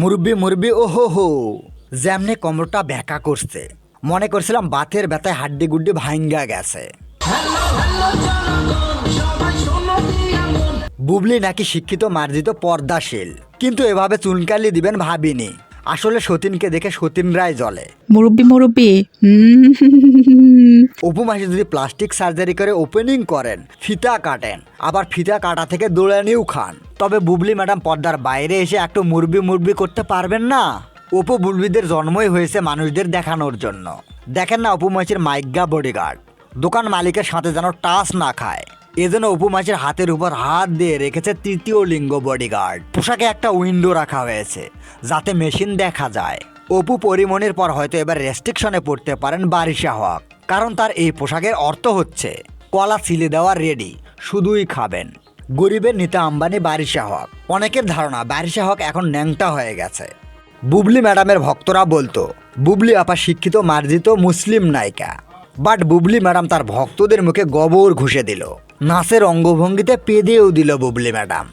মুরব্বি মুরব্বি ও হো হো যেমনি কোমরটা ব্যাকা করছে। মনে করছিলাম বাতের ব্যথায় হাড্ডি গুড্ডি ভাঙ্গা গেছে। বুবলি নাকি শিক্ষিত মার্জিত পর্দাশীল। কিন্তু এভাবে চুনকালি দিবেন ভাবিনি। আসলে সতীনকে দেখে সতীন রায় জলে মুরব্বি মুরব্বি উপমাসে যদি প্লাস্টিক সার্জারি করে ওপেনিং করেন ফিতা কাটেন আবার ফিতা কাটা থেকে দোলানিও খান। তবে বুবলি ম্যাডাম পর্দার বাইরে এসে একটু মুরবি মুরবি করতে পারবেন না? অপু বুলবিদের জন্মই হয়েছে মানুষদের দেখানোর জন্য। দেখেন না অপু মাছের মাইগা বডিগার্ড দোকান মালিকের সাথে যেন টাচ না খায়। এজন্য অপু মাছের হাতের উপর হাত দিয়ে রেখেছে তৃতীয় লিঙ্গ বডিগার্ড পোশাকে একটা উইন্ডো রাখা হয়েছে, যাতে মেশিন দেখা যায়। অপু পরিমণির পর হয়তো এবার রেস্ট্রিকশনে পড়তে পারেন বারিশা হক কারণ তার এই পোশাকের অর্থ হচ্ছে, কলা সিলে দেওয়া রেডি শুধুই খাবেন। গরিবের নিতা আম্বানি বারিশা হক। অনেকের ধারণা বারিশা হক এখন ন্যাংটা হয়ে গেছে। বুবলি ম্যাডামের ভক্তরা বলতো, বুবলি আপা শিক্ষিত, মার্জিত, মুসলিম নায়িকা। বাট বুবলি ম্যাডাম তার ভক্তদের মুখে গবর ঘুষে দিল। নাচের অঙ্গভঙ্গিতে পেদেও দিল বুবলি ম্যাডাম।